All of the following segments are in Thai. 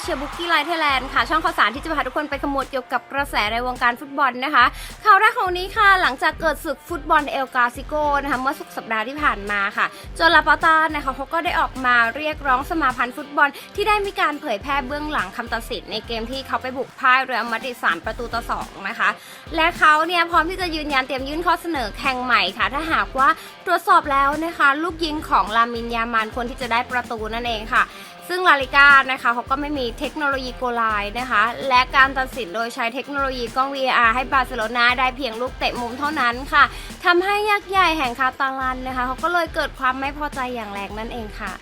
เชียร์บุ๊กี้ไลท์เทเลนค่ะ ช่องข่าวสารที่จะพาทุกคนไปขมวดเกี่ยวกับกระแสในวงการฟุตบอลนะคะข่าวแรกของวันนี้ค่ะ หลังจากเกิดศึกฟุตบอลเอลกาซิโกนะคะเมื่อสุกสัปดาห์ที่ผ่านมาค่ะจนลาปาตานะคะเขาก็ได้ออกมาเรียกร้องสมาพันธ์ฟุตบอล ที่ได้มีการเผยแพร่เบื้องหลังคำตัดสินในเกมที่เขาไปบุกพ่ายเรอัลมาดริด3ประตูต่อ2นะคะและเขาเนี่ยพร้อมที่จะยืนยันเตรียมยื่นข้อเสนอแข่งใหม่ค่ะ ถ้าหากว่าตรวจสอบแล้วนะคะ ลูกยิงของลามินยามานควรที่จะได้ประตูนั่นเองค่ะซึ่งลาลิก้านะคะเขาก็ไม่มีเทคโนโลยีโกไลน์นะคะ และการตัดสินโดยใช้เทคโนโลยีกล้อง VAR ให้บาร์เซโลนาได้เพียงลูกเตะมุมเท่านั้นค่ะทำให้ยักษ์ใหญ่แห่งคาตาลันนะคะเขาก็เลยเกิดความไม่พอใจอย่างแรงนั่นเองค่ะ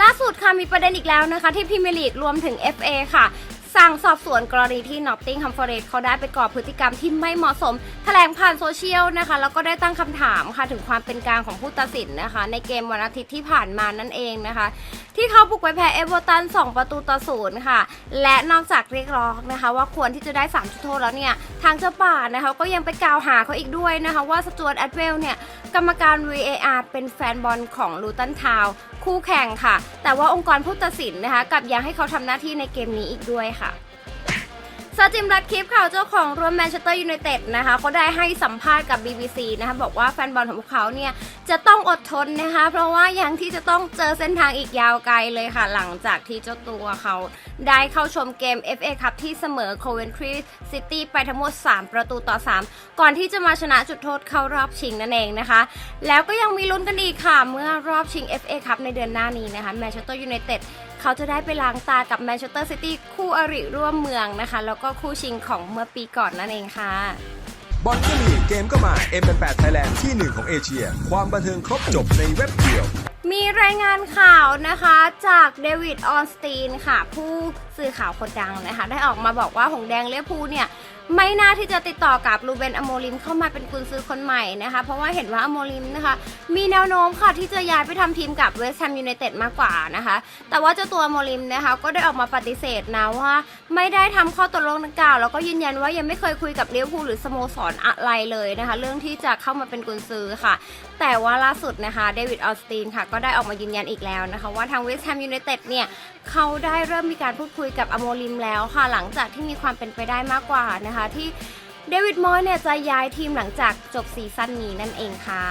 ล่าสุดค่ะมีประเด็นอีกแล้วนะคะ ที่พรีเมลีกรวมถึง FA ค่ะ สั่งสอบสวนกรณีที่นอตติงฮัมฟอร์เรสเขาได้ไปก่อพฤติกรรมที่ไม่เหมาะสม แถลงผ่านโซเชียลนะคะ แล้วก็ได้ตั้งคำถามค่ะถึงความเป็นกลางของผู้ตัดสินนะคะ ในเกมวันอาทิตย์ที่ผ่านมานั่นเองนะคะ ที่เขาบุกไปแพ้เอเวอร์ตัน 2 ประตูต่อศูนย์ค่ะ และนอกจากเรียกร้องนะคะ ว่าควรที่จะได้3จุดโทษแล้วเนี่ย ทางเจ้าป่านะคะก็ยังไปกล่าวหาเขาอีกด้วยนะคะว่าสจวตแอดเวลเนี่ยกรรมการ VAR เป็นแฟนบอลของลูตันทาวคู่แข่งค่ะ แต่ว่าองค์กรผู้ตัดสินนะคะกลับยังให้เขาทำหน้าที่ในเกมนี้อีกด้วยค่ะ ซาจิมรัดคลิปข่าวเจ้าของร่วมแมนเชสเตอร์ยูไนเต็ดนะคะก็ได้ให้สัมภาษณ์กับ BBC นะคะบอกว่าแฟนบอลของพวกเขาเนี่ยจะต้องอดทนนะคะ เพราะว่ายังที่จะต้องเจอเส้นทางอีกยาวไกลเลยค่ะ หลังจากที่เจ้าตัวเขาได้เข้าชมเกม FA คัพที่เสมอ Coventry City ไปทั้งหมด 3 ประตูต่อ 3 ก่อนที่จะมาชนะจุดโทษเข้ารอบชิงนั่นเองนะคะ แล้วก็ยังมีลุ้นกันอีกค่ะ เมื่อรอบชิง FA คัพในเดือนหน้านี้นะคะแมนเชสเตอร์ยูไนเต็ด เขาจะได้ไปล้างตากับแมนเชสเตอร์ซิตี้คู่อริร่วมเมืองนะคะ แล้วก็คู่ชิงของเมื่อปีก่อนนั่นเองค่ะ บอลก็มีเกมก็มา M88 Thailand ที่หนึ่งของเอเชีย ความบันเทิงครบจบในเว็บเดียวมีรายงานข่าวนะคะจากเดวิดออนสตีนค่ะ ผู้สื่อข่าวคนดังนะคะ ได้ออกมาบอกว่าหงแดงเลี้ยพูลเนี่ย ไม่น่าที่จะติดต่อกับลูเบนอโมลิมเข้ามาเป็นกุนซือคนใหม่นะคะ เพราะว่าเห็นว่าอโมลิมนะคะ มีแนวโน้มค่ะที่จะย้ายไปทำทีมกับเวสต์แฮมยูไนเต็ดมากกว่านะคะ แต่ว่าเจ้าตัวอโมลิมนะคะก็ได้ออกมาปฏิเสธนะว่า ไม่ได้ทำข้อตกลงดังกล่าว แล้วก็ยืนยันว่ายังไม่เคยคุยกับเลี้ยวพูหรือสโมสรอะไรเลยนะคะ เรื่องที่จะเข้ามาเป็นกุนซือค่ะ แต่ว่าล่าสุดนะคะเดวิดออสตินค่ะก็ได้ออกมายืนยันอีกแล้วนะคะว่าทางเวสต์แฮมยูไนเต็ดเนี่ยเขาได้เริ่มมีการพูดคุยกับอโมลิมแล้วค่ะ หลังจากที่มีความเป็นไปได้มากกว่านะคะที่เดวิดมอยเนี่ยจะย้ายทีมหลังจากจบซีซั่นนี้นั่นเองค่ะ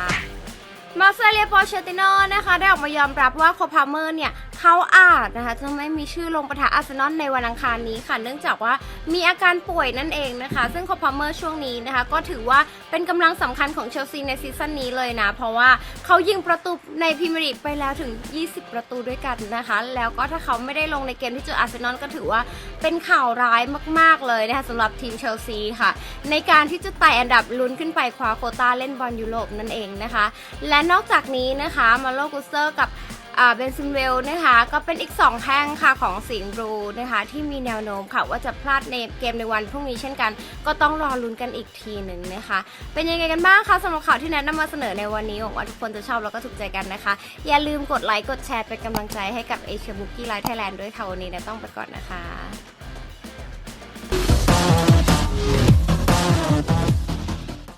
มาเซเลียปอเชติโนนะคะได้ออกมายอมรับว่าโคพาเมอร์เนี่ยเขาอาจนะคะจะไม่มีชื่อลงประทะอาร์เซนอลในวันอังคารนี้ค่ะ เนื่องจากว่ามีอาการป่วยนั่นเองนะคะ ซึ่งโคพาเมอร์ช่วงนี้นะคะ ก็ถือว่าเป็นกำลังสำคัญของเชลซีในซีซั่นนี้เลยนะ เพราะว่าเขายิงประตูในพรีเมียร์ลีกไปแล้วถึง 20 ประตูด้วยกันนะคะ แล้วก็ถ้าเขาไม่ได้ลงในเกมที่เจออาร์เซนอลก็ถือว่าเป็นข่าวร้ายมาก ๆเลยนะคะสำหรับทีมเชลซีค่ะ ในการที่จะไต่อันดับลุ้นขึ้นไปคว้าโคต้าเล่นบอลยุโรปนั่นเองนะคะ และนอกจากนี้นะคะมาโลกุสเตอร์กับ เบนซินเวลนะคะ ก็เป็นอีก 2 แห้งค่ะของสิงห์บรูนะคะ ที่มีแนวโน้มค่ะ ว่าจะพลาดในเกมในวันพรุ่งนี้เช่นกัน ก็ต้องรอลุ้นกันอีกทีหนึ่งนะคะ เป็นยังไงกันบ้างคะสำหรับข่าวที่แนะนำมาเสนอในวันนี้หวังว่าทุกคนจะชอบแล้วก็ถูกใจกันนะคะ อย่าลืมกดไลค์กดแชร์เป็นกำลังใจให้กับเอเชียบุกกี้ไลท์ไทยแลนด์ด้วยค่ะวันนี้นะต้องไปก่อนนะคะ Thank you.